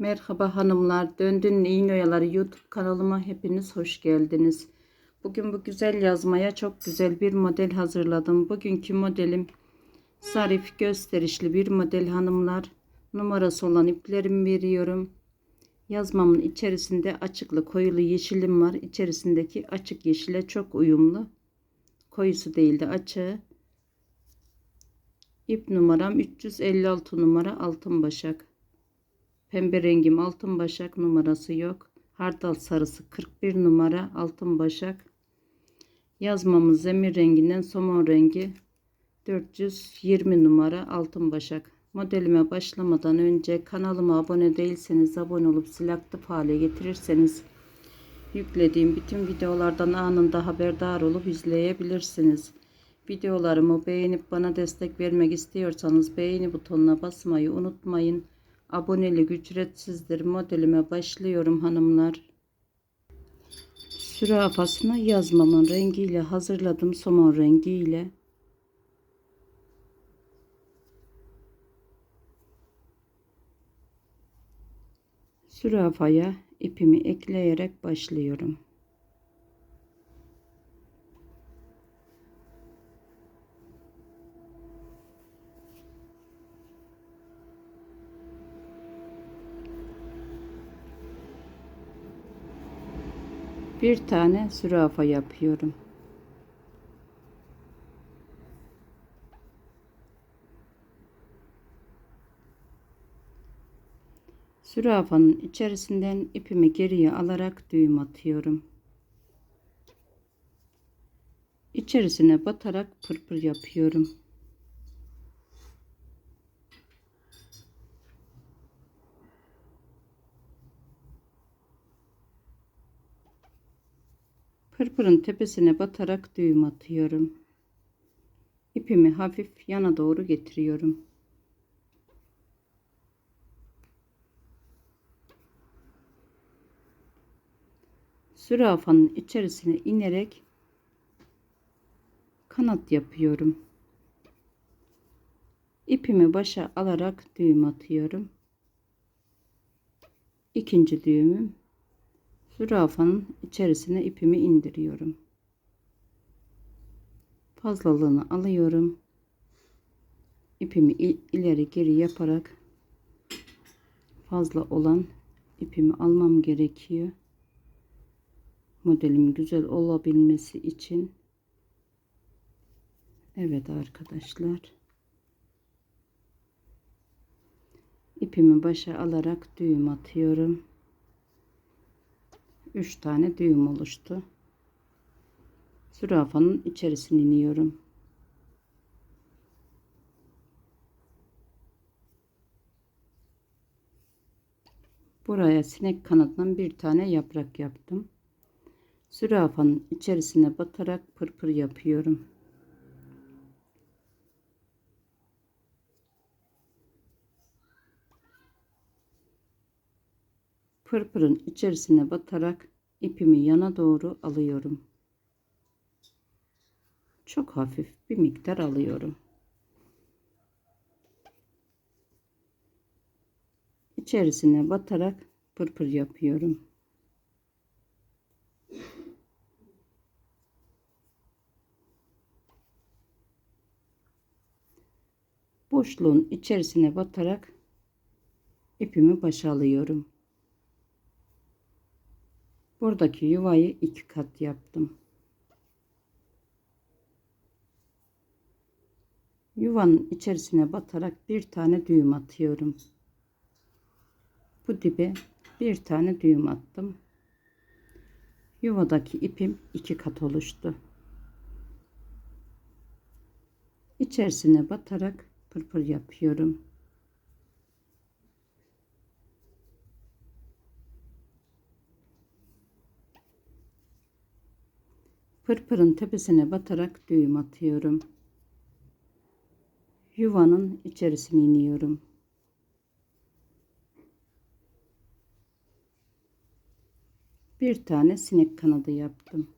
Merhaba hanımlar. Döndün İğne Oyaları YouTube kanalıma hepiniz hoş geldiniz. Bugün bu güzel yazmaya çok güzel bir model hazırladım. Bugünkü modelim zarif gösterişli bir model hanımlar. Numarası olan iplerimi veriyorum. Yazmamın içerisinde açıklı koyulu yeşilim var. İçerisindeki açık yeşile çok uyumlu. Koyusu değil de açığı. İp numaram 356 numara altın başak. Pembe rengim altın başak numarası yok. Hardal sarısı 41 numara altın başak. Yazmamız zemir renginden somon rengi 420 numara altın başak. Modelime başlamadan önce kanalıma abone değilseniz abone olup zil aktif hale getirirseniz yüklediğim bütün videolardan anında haberdar olup izleyebilirsiniz. Videolarımı beğenip bana destek vermek istiyorsanız beğeni butonuna basmayı unutmayın. Abonelik ücretsizdir. Modelime başlıyorum hanımlar. Sürafasını yazmamın rengiyle hazırladım. Somon rengiyle. Sürafaya ipimi ekleyerek başlıyorum. Bir tane zürafa yapıyorum. Zürafanın içerisinden ipimi geriye alarak düğüm atıyorum. İçerisine batarak pırpır yapıyorum. Pırpırın tepesine batarak düğüm atıyorum. İpimi hafif yana doğru getiriyorum. Zürafanın içerisine inerek kanat yapıyorum. İpimi başa alarak düğüm atıyorum. İkinci düğümüm zürafanın içerisine ipimi indiriyorum. Fazlalığını alıyorum. İpimi ileri geri yaparak fazla olan ipimi almam gerekiyor. Modelim güzel olabilmesi için. Evet arkadaşlar. İpimi başa alarak düğüm atıyorum. 3 tane düğüm oluştu. Zürafanın içerisine iniyorum. Buraya sinek kanadından bir tane yaprak yaptım. Zürafanın içerisine batarak pırpır yapıyorum. Pırpırın içerisine batarak ipimi yana doğru alıyorum. Çok hafif bir miktar alıyorum. İçerisine batarak pırpır yapıyorum. Boşluğun içerisine batarak ipimi başa alıyorum. Buradaki yuvayı iki kat yaptım. Yuvanın içerisine batarak bir tane düğüm atıyorum. Bu dibe bir tane düğüm attım. Yuvadaki ipim iki kat oluştu. İçerisine batarak pırpır yapıyorum. Pırpırın tepesine batarak düğüm atıyorum. Yuvanın içerisine iniyorum. Bir tane sinek kanadı yaptım.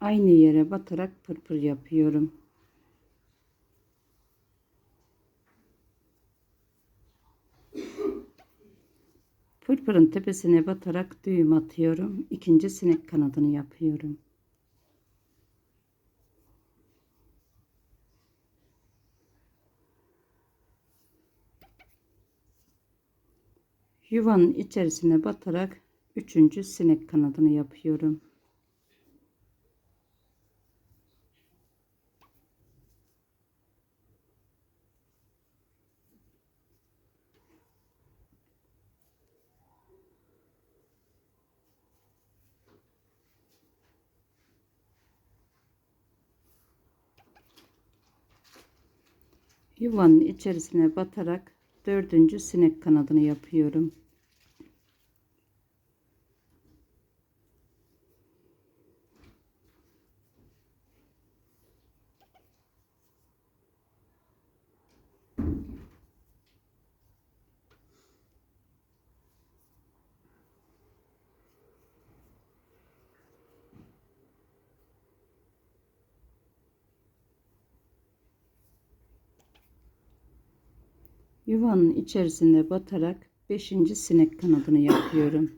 Aynı yere batarak pırpır yapıyorum. Pırpırın tepesine batarak düğüm atıyorum. İkinci sinek kanadını yapıyorum. Yuvanın içerisine batarak üçüncü sinek kanadını yapıyorum. Yuvanın içerisine batarak dördüncü sinek kanadını yapıyorum. Yuvanın içerisine batarak 5. sinek kanadını yapıyorum.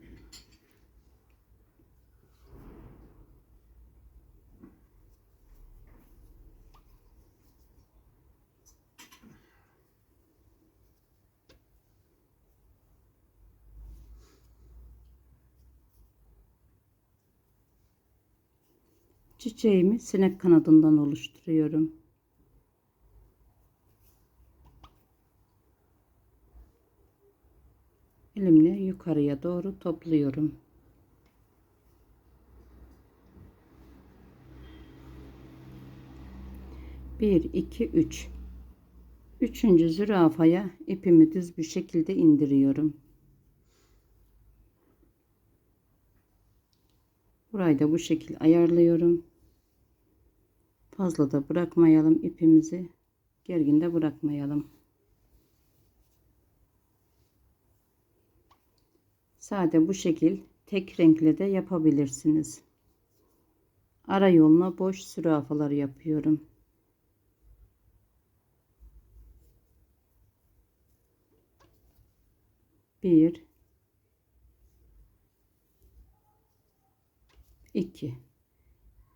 Çiçeğimi sinek kanadından oluşturuyorum. Elimle yukarıya doğru topluyorum. Bir, iki, üç. Üçüncü zürafaya ipimi düz bir şekilde indiriyorum. Burayı da bu şekil ayarlıyorum. Fazla da bırakmayalım ipimizi. Gergin de bırakmayalım. Sade bu şekil tek renkle de yapabilirsiniz. Ara yoluna boş sürafalar yapıyorum. Bir, iki.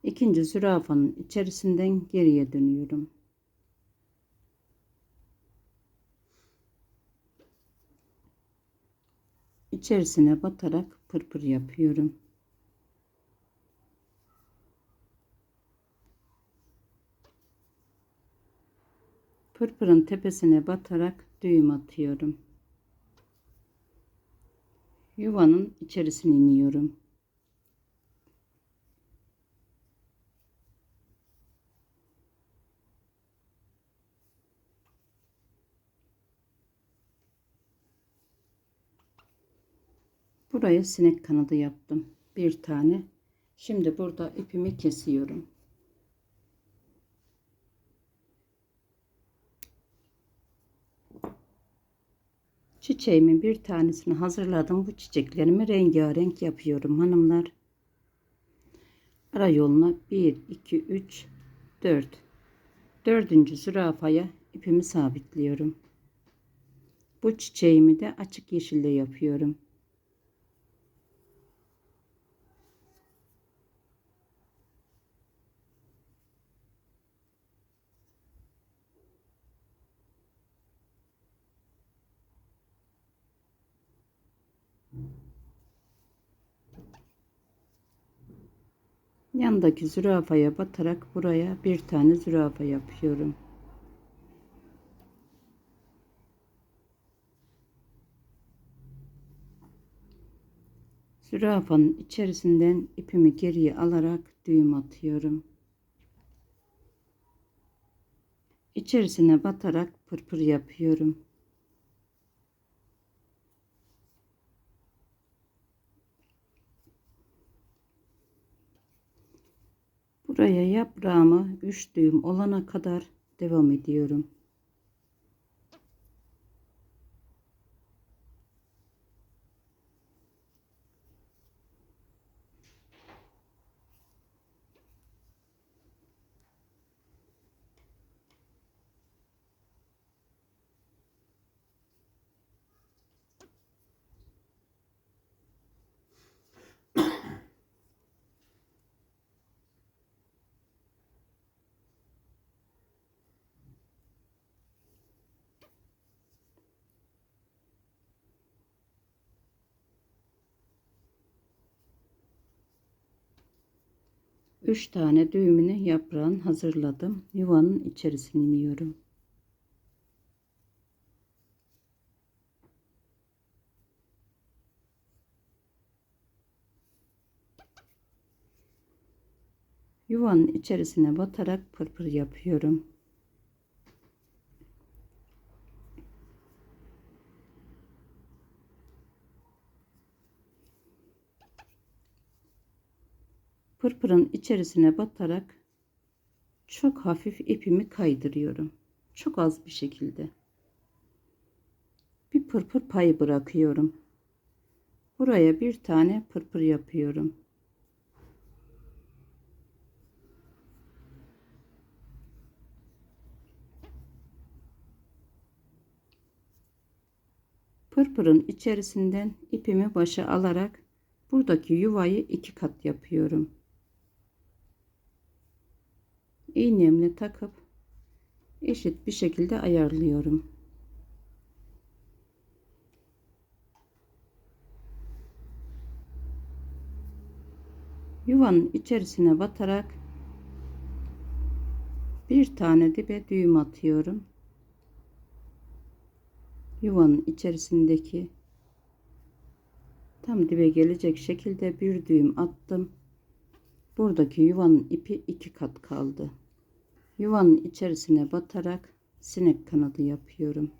İkinci zürafanın içerisinden geriye dönüyorum. İçerisine batarak pırpır yapıyorum. Pırpırın tepesine batarak düğüm atıyorum. Yuvanın içerisine iniyorum. Buraya sinek kanadı yaptım. Bir tane. Şimdi burada ipimi kesiyorum. Çiçeğimin bir tanesini hazırladım. Bu çiçeklerimi rengarenk yapıyorum hanımlar. Ara yoluna 1, 2, 3, 4. Dördüncü zürafaya ipimi sabitliyorum. Bu çiçeğimi de açık yeşille yapıyorum. Yandaki zürafaya batarak buraya bir tane zürafa yapıyorum. Zürafanın içerisinden ipimi geriye alarak düğüm atıyorum. İçerisine batarak pırpır yapıyorum. Buraya yaprağımı 3 düğüm olana kadar devam ediyorum. 3 tane düğümünü yaprağın hazırladım. Yuvanın içerisine iniyorum. Yuvanın içerisine batarak pırpır yapıyorum. Pırpırın içerisine batarak çok hafif ipimi kaydırıyorum. Çok az bir şekilde. Bir pırpır payı bırakıyorum. Buraya bir tane pırpır yapıyorum. Pırpırın içerisinden ipimi başa alarak buradaki yuvayı iki kat yapıyorum. İğnemle takıp eşit bir şekilde ayarlıyorum. Yuvanın içerisine batarak bir tane dibe düğüm atıyorum yuvanın içerisindeki tam dibe gelecek şekilde bir düğüm attım. Buradaki yuvanın ipi iki kat kaldı. Yuvanın içerisine batarak sinek kanadı yapıyorum.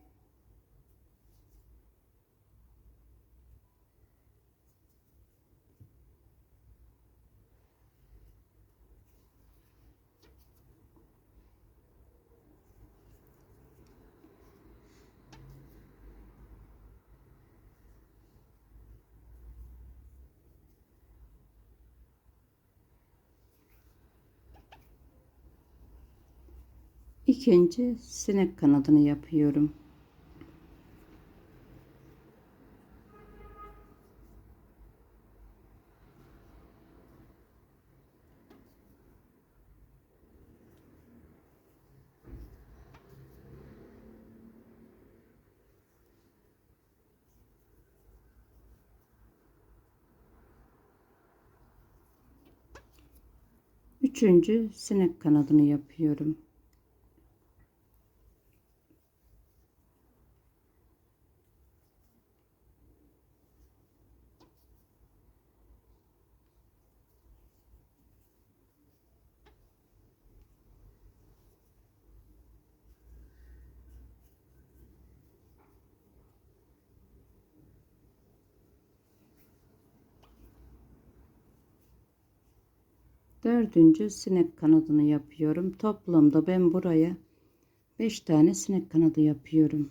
İkinci sinek kanadını yapıyorum. Üçüncü sinek kanadını yapıyorum. Dördüncü sinek kanadını yapıyorum. Toplamda ben buraya 5 tane sinek kanadı yapıyorum.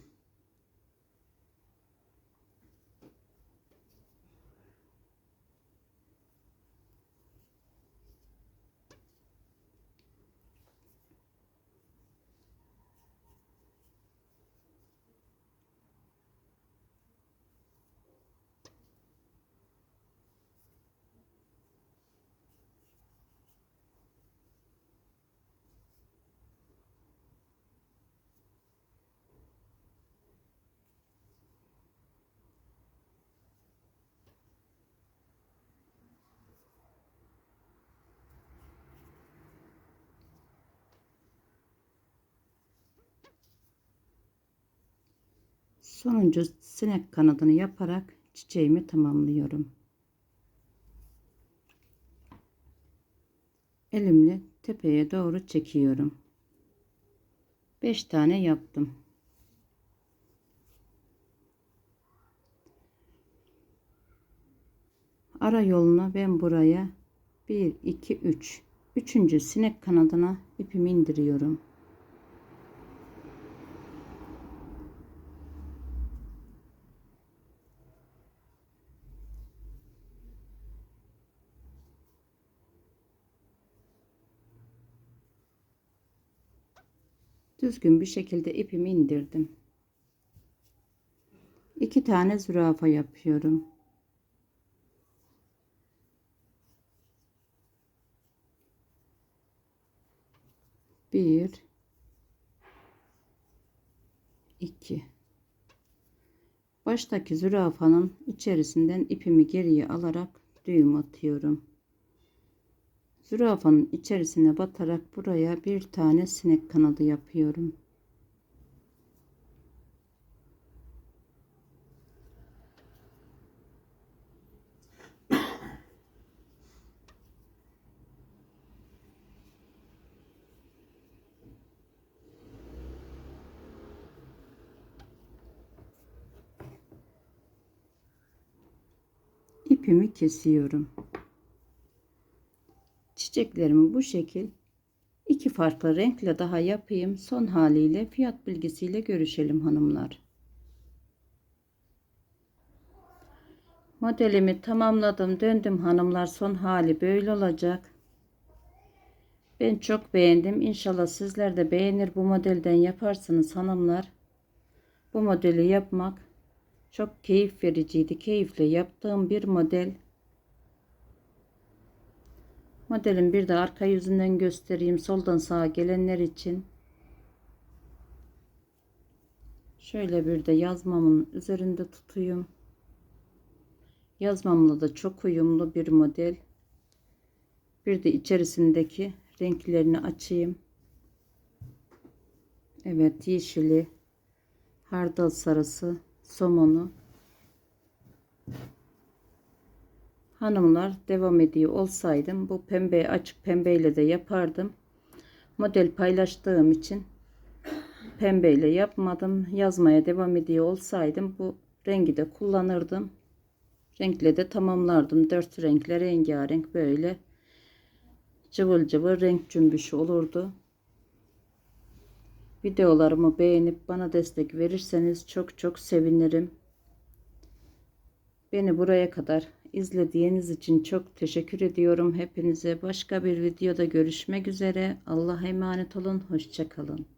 Sonuncu sinek kanadını yaparak çiçeğimi tamamlıyorum. Elimle tepeye doğru çekiyorum. 5 tane yaptım. Ara yoluna ben buraya 1 2 3 üçüncü sinek kanadına ipimi indiriyorum. Düzgün bir şekilde ipimi indirdim. İki tane zürafa yapıyorum. Bir, iki. Baştaki zürafanın içerisinden ipimi geriye alarak düğüm atıyorum. Zürafanın içerisine batarak buraya bir tane sinek kanadı yapıyorum. ipimi kesiyorum. Çiçeklerimi bu şekil iki farklı renkle daha yapayım. Son haliyle fiyat bilgisiyle görüşelim hanımlar. Modelimi tamamladım. Döndüm hanımlar. Son hali böyle olacak. Ben çok beğendim. İnşallah sizler de beğenir bu modelden yaparsınız hanımlar. Bu modeli yapmak çok keyif vericiydi. Keyifle yaptığım bir model. Modelin bir de arka yüzünden göstereyim. Soldan sağa gelenler için. Şöyle bir de yazmamın üzerinde tutayım. Yazmamla da çok uyumlu bir model. Bir de içerisindeki renklerini açayım. Evet yeşili, hardal sarısı, somonu. Hanımlar devam ediyor olsaydım bu pembe açık pembeyle de yapardım. Model paylaştığım için pembeyle yapmadım. Yazmaya devam ediyor olsaydım bu rengi de kullanırdım. Renkle de tamamlardım. Dört renkle rengarenk böyle cıvıl cıvıl renk cümbüşü olurdu. Videolarımı beğenip bana destek verirseniz çok çok sevinirim. Beni buraya kadar izlediğiniz için çok teşekkür ediyorum hepinize. Başka bir videoda görüşmek üzere. Allah'a emanet olun. Hoşçakalın.